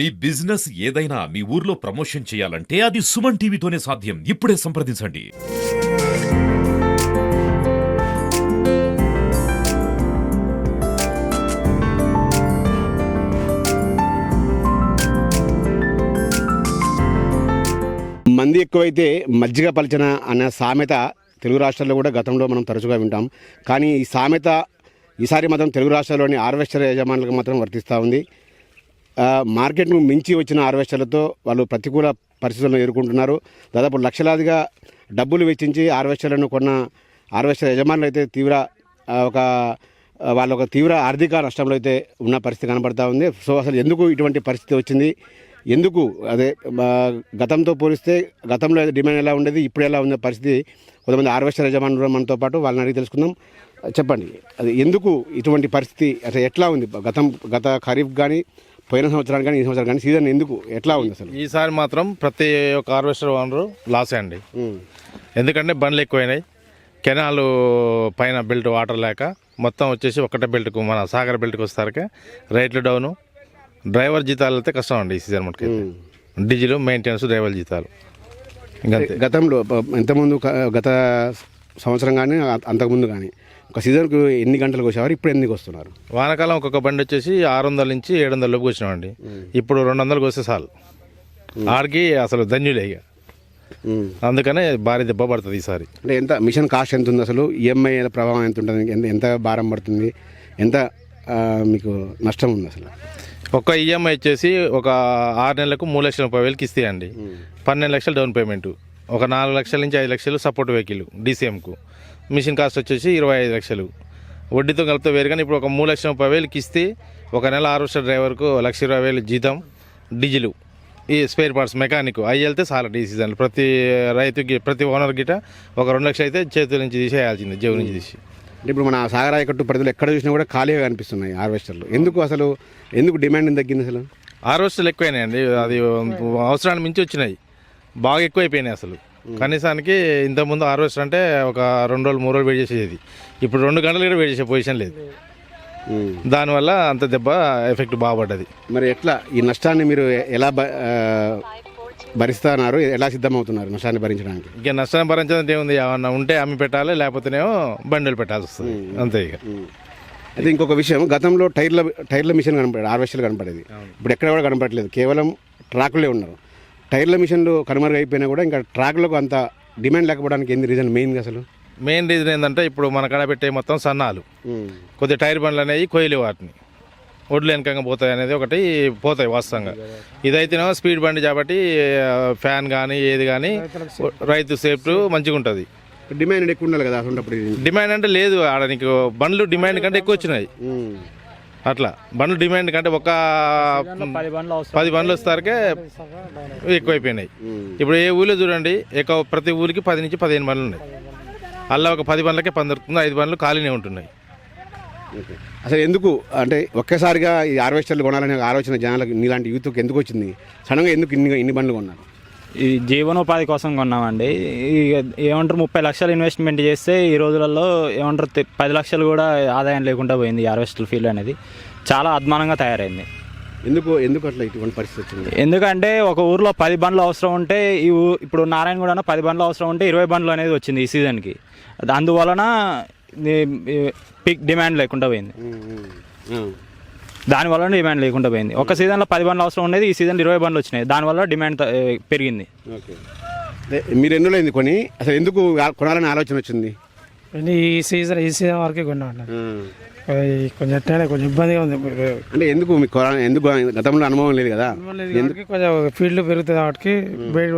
మీ business ఏదైనా మీ ఊర్లో promotion చేయాలంటే అది సుమన్ టీవీతోనే సాధ్యం. ఇప్పుడే సంప్రదించండి. మంది ఎక్కువైతే మజ్జిగ పలచన అన్న సామెత తెలుగు రాష్ట్రాల్లో కూడా గతంలో మనం తరచుగా వింటాం. కానీ ఈ సామెత ఈసారి మాత్రం తెలుగు రాష్ట్రాల్లోని హార్వెస్టర్ యజమానులకు మాత్రం వర్తిస్తూ ఉంది. మార్కెట్ను మించి వచ్చిన హార్వెస్టర్లతో వాళ్ళు ప్రతికూల పరిస్థితులను ఎదుర్కొంటున్నారు. దాదాపు లక్షలాదిగా డబ్బులు వెచ్చించి హార్వెస్టర్లను కొన్న హార్వెస్టర్ యజమానులు అయితే తీవ్ర ఒక వాళ్ళ ఒక తీవ్ర ఆర్థిక నష్టంలో అయితే ఉన్న పరిస్థితి కనబడతా ఉంది. సో అసలు ఎందుకు ఇటువంటి పరిస్థితి వచ్చింది? ఎందుకు? అదే గతంతో పోలిస్తే గతంలో డిమాండ్ ఎలా ఉండేది? ఇప్పుడు ఎలా ఉన్న పరిస్థితి? కొంతమంది హార్వెస్టర్ యజమానులు మనతో పాటు వాళ్ళని అడిగి తెలుసుకుందాం. చెప్పండి. అది ఎందుకు ఇటువంటి పరిస్థితి? అసలు ఎట్లా ఉంది? గతం గత ఖరీఫ్ కానీ పోయిన సంవత్సరానికి కానీ ఈ సంవత్సరం కానీ సీజన్ ఎందుకు? ఎట్లా ఉంది అసలు? ఈసారి మాత్రం ప్రతి ఒక్క హార్వెస్టర్ ఓనరు లాస్ అండి. ఎందుకంటే బండ్లు ఎక్కువైనాయి. కెనాలు పైన బెల్ట్ వాటర్ లేక మొత్తం వచ్చేసి ఒకటే బెల్ట్కు మన సాగర్ బెల్ట్కి వస్తారకే రైట్లు డౌను డ్రైవర్ జీతాలు అయితే కష్టం అండి ఈ సీజన్ మటుకు. డీజిల్ మెయింటెనెన్స్ డ్రైవర్ జీతాలు. గతంలో క- గత సంవత్సరం కానీ అంతకుముందు కానీ ఒక సీజన్కు ఎన్ని గంటలకు వచ్చేవారు? ఇప్పుడు ఎన్నికి వస్తున్నారు? వానాకాలం ఒక్కొక్క బండి వచ్చేసి ఆరు వందల నుంచి ఏడు వందల లోపు వచ్చినామండి ఇప్పుడు రెండు వందలకు వస్తే చాలు. ఆడికి అసలు ధన్యులే ఇక. అందుకనే భారీ దెబ్బ పడుతుంది ఈసారి. అంటే ఎంత మిషన్ కాస్ట్ ఎంత ఉంది అసలు? ఈఎంఐ ప్రభావం ఎంత ఉంటుంది? ఎంత ఎంత భారం పడుతుంది? ఎంత మీకు నష్టం ఉంది అసలు? ఒక్క ఈఎంఐ వచ్చేసి ఒక ఆరు నెలలకు మూడు లక్షల ముప్పై వేలకి ఇస్తాయండి. పన్నెండు లక్షలు డౌన్ పేమెంట్. ఒక నాలుగు లక్షల నుంచి ఐదు లక్షలు సపోర్ట్ వెహికల్ డీసీఎంకు మిషన్ కాస్ట్ వచ్చేసి ఇరవై ఐదు లక్షలు. వడ్డీతో కలిపితే వేరు కానీ ఇప్పుడు ఒక మూడు లక్షల ముప్పై వేలకి ఇస్తే ఒక నెల ఆరు వర్షాల డ్రైవర్కు లక్ష ఇరవై వేలు జీతం డీజిల్ ఈ స్పేర్ పార్ట్స్ మెకానిక్. అవి వెళ్తే చాలా ఈ సీజన్ ప్రతి రైతుకి ప్రతి ఓనర్ గిట ఒక రెండు లక్షలు అయితే చేతుల నుంచి తీసేయాల్సింది జేబు నుంచి తీసి. ఇప్పుడు మన సాగరాయకట్టు పరిధిలో ఎక్కడ చూసినా కూడా ఖాళీగా కనిపిస్తున్నాయి హార్వెస్టర్లు. ఎందుకు అసలు ఎందుకు డిమాండ్ తగ్గింది అసలు? హార్వెస్టర్లు ఎక్కువైనాయండి. అది అవసరాన్ని మించి వచ్చినాయి. బాగా ఎక్కువైపోయినాయి అసలు. కనీసానికి ఇంతకుముందు హార్వెస్టర్ అంటే ఒక రెండు రోజులు మూడు రోజులు వెయిట్ చేసేది. ఇప్పుడు రెండు గంటలు కూడా వెయిట్ చేసే పొజిషన్ లేదు. దానివల్ల అంత దెబ్బ ఎఫెక్ట్ బాగుపడ్డది. మరి ఎట్లా? ఈ నష్టాన్ని మీరు ఎలా భరిస్తున్నారు? ఎలా సిద్ధమవుతున్నారు నష్టాన్ని భరించడానికి? ఇంకా నష్టాన్ని భరించడం ఏముంది? ఏమన్నా ఉంటే అమ్మి పెట్టాలి? లేకపోతేనేమో బండిలు పెట్టాల్సి వస్తుంది. అంతే ఇక. అయితే ఇంకొక విషయం గతంలో టైర్ల టైర్ల మిషన్ కనపడేది హార్వెస్టర్లు కనపడేది. ఇప్పుడు ఎక్కడ కూడా కనపడట్లేదు. కేవలం ట్రాకులే ఉన్నారు. టైర్ల మిషన్లు కనుమరుగు అయిపోయినా కూడా ఇంకా ట్రాక్లకు అంత డిమాండ్ లేకపోవడానికి ఏంది రీజన్ మెయిన్గా అసలు? మెయిన్ రీజన్ ఏంటంటే ఇప్పుడు మన కాడ పెట్టే మొత్తం సన్నాలు. కొద్దిగా టైర్ బండ్లు అనేవి కొయ్యలు వాటిని. ఒడ్లు వెనకంగా పోతాయి అనేది ఒకటి పోతాయి వాస్తవంగా. ఇదైతేనేమో స్పీడ్ బండి కాబట్టి ఫ్యాన్ కానీ ఏది కానీ రైతు సేఫ్టీ మంచిగా ఉంటుంది డిమాండ్ ఎక్కువ ఉండాలి కదా డిమాండ్ అంటే లేదు ఆడ నీకు బండ్లు డిమాండ్ కంటే ఎక్కువ వచ్చినాయి. అట్లా. బండ్లు డిమాండ్ కంటే ఒక పది బండ్లు వస్తారకే ఎక్కువైపోయినాయి. ఇప్పుడు ఏ ఊళ్ళో చూడండి ఎక్కువ ప్రతి ఊరికి పది నుంచి పదిహేను బండ్లు ఉన్నాయి. అలా ఒక పది బండ్లకే పని దొరుకుతుంది ఐదు బండ్లు ఖాళీనే ఉంటున్నాయి. అసలు ఎందుకు? అంటే ఒక్కసారిగా ఈ హార్వెస్టర్లు కొనాలనే ఆలోచన జనాలకు నీలాంటి యూత్కి ఎందుకు వచ్చింది? సడన్గా ఎందుకు ఇన్ని ఇన్ని బండ్లు కొన్నారు? ఇది జీవనోపాధి కోసం కొన్నామండి. ఏమంటారు ముప్పై లక్షలు ఇన్వెస్ట్మెంట్ చేస్తే ఈ రోజులలో ఏమంటారు పది లక్షలు కూడా ఆదాయం లేకుండా పోయింది ఈ హార్వెస్టల్ ఫీల్డ్ అనేది. చాలా అద్మానంగా తయారైంది. ఎందుకు ఎందుకు అట్లా ఇటువంటి పరిస్థితి వచ్చింది? ఎందుకంటే ఒక ఊర్లో పది బండ్లు అవసరం ఉంటే ఈ ఇప్పుడు నారాయణగూడలో పది బండ్లు అవసరం ఉంటే ఇరవై బండ్లు అనేది వచ్చింది ఈ సీజన్కి అందువలన పిక్ డిమాండ్ లేకుండా పోయింది. దానివల్ల డిమాండ్ లేకుండా పోయింది. ఒక సీజన్లో పది బండ్లు అవసరం ఉండేది ఈ సీజన్లో ఇరవై బండ్లు వచ్చినాయి. దానివల్ల డిమాండ్ పెరిగింది. మీరు ఎన్నో అయింది కొని? అసలు ఎందుకు కొనాలని ఆలోచన వచ్చింది? ఈ సీజన్ ఈ సీజన్ వరకే కొన్నాం కొంచెం కొంచెం ఇబ్బందిగా ఉంది. అంటే ఎందుకు మీకు కొనాలని ఎందుకు గతంలో అనుభవం లేదు కదా? ఎందుకు? కొంచెం ఫీల్డ్ పెరుగుతుంది కాబట్టి బయట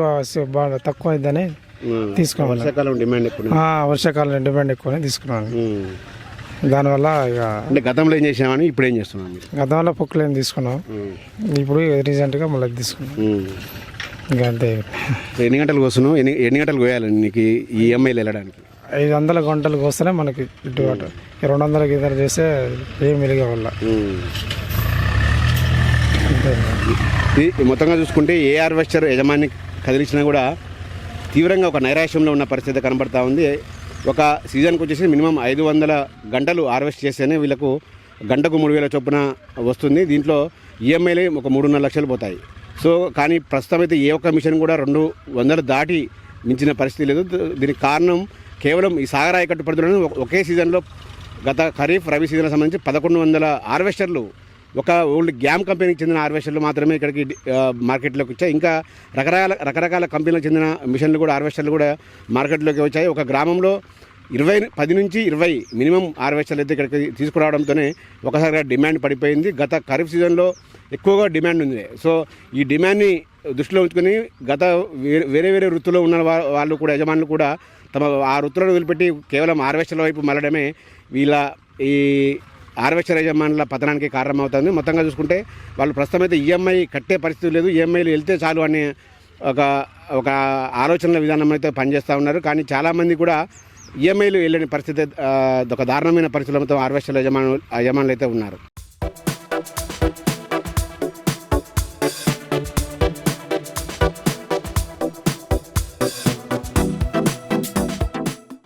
బాగా తక్కువ అయిందని తీసుకోవాలి. వర్షాకాలం డిమాండ్ ఎక్కువ వర్షాకాలం డిమాండ్ ఎక్కువనే తీసుకున్నాను. ఉమ్. దానివల్ల ఇక అంటే గతంలో ఏం చేసామని ఇప్పుడు ఏం చేస్తున్నాం గతంలో పొక్కులేని తీసుకున్నాం ఇప్పుడు రీసెంట్గా మళ్ళీ తీసుకున్నాం. ఇంకా అంతే. ఎన్ని గంటలకు వస్తున్నావు ఎన్ని ఎన్ని గంటలకు పోయాలి నీకు ఈ ఈఎంఐలు వెళ్ళడానికి? ఐదు వందల గంటలకు వస్తేనే మనకి ఇటుబాటు రెండు వందల గిద్దరు చేస్తే ఏం మెరుగే వల్ల మొత్తంగా చూసుకుంటే ఏ హార్వెస్టర్ యజమాని కదిలించినా కూడా తీవ్రంగా ఒక నైరాశ్యంలో ఉన్న పరిస్థితి కనబడతా ఉంది. ఒక సీజన్కి వచ్చేసి మినిమం ఐదు వందల గంటలు హార్వెస్ట్ చేస్తేనే వీళ్ళకు గంటకు మూడు వేల చొప్పున వస్తుంది. దీంట్లో ఈఎంఐలే ఒక మూడున్నర లక్షలు పోతాయి. సో కానీ ప్రస్తుతం అయితే ఏ ఒక్క మిషన్ కూడా రెండు వందలు దాటి మించిన పరిస్థితి లేదు. దీనికి కారణం కేవలం ఈ సాగర్ ఆయకట్టు పరిధిలోనే ఒకే సీజన్లో గత ఖరీఫ్ రబీ సీజన్కి సంబంధించి పదకొండు వందల హార్వెస్టర్లు ఒక ఓల్డ్ గ్యామ్ కంపెనీకి చెందిన హార్వెస్టర్లు మాత్రమే ఇక్కడికి మార్కెట్లోకి వచ్చాయి. ఇంకా రకరకాల రకరకాల కంపెనీలకు చెందిన మిషన్లు కూడా హార్వెస్టర్లు కూడా మార్కెట్లోకి వచ్చాయి. ఒక గ్రామంలో ఇరవై పది నుంచి ఇరవై మినిమం హార్వెస్టర్లు అయితే ఇక్కడికి తీసుకురావడంతోనే ఒకసారిగా డిమాండ్ పడిపోయింది. గత ఖరీఫ్ సీజన్లో ఎక్కువగా డిమాండ్ ఉంది. సో ఈ డిమాండ్ని దృష్టిలో ఉంచుకొని గత వేరే వేరే వేరే వృత్తిలో ఉన్న వాళ్ళు కూడా యజమానులు కూడా తమ ఆ వృత్తులను వదిలిపెట్టి కేవలం హార్వెస్టర్ల వైపు మళ్ళడమే వీళ్ళ ఈ హార్వెస్టర్ యజమానుల పతనానికి కారణమవుతుంది. మొత్తంగా చూసుకుంటే వాళ్ళు ప్రస్తుతం అయితే ఈఎంఐ కట్టే పరిస్థితి లేదు. ఈఎంఐలు వెళ్తే చాలు అనే ఒక ఒక ఆలోచనల విధానం అయితే పనిచేస్తూ ఉన్నారు. కానీ చాలామంది కూడా ఈఎంఐలు వెళ్ళని పరిస్థితి ఒక దారుణమైన పరిస్థితులతో హార్వెస్టర్ యజమాను యజమానులు అయితే ఉన్నారు.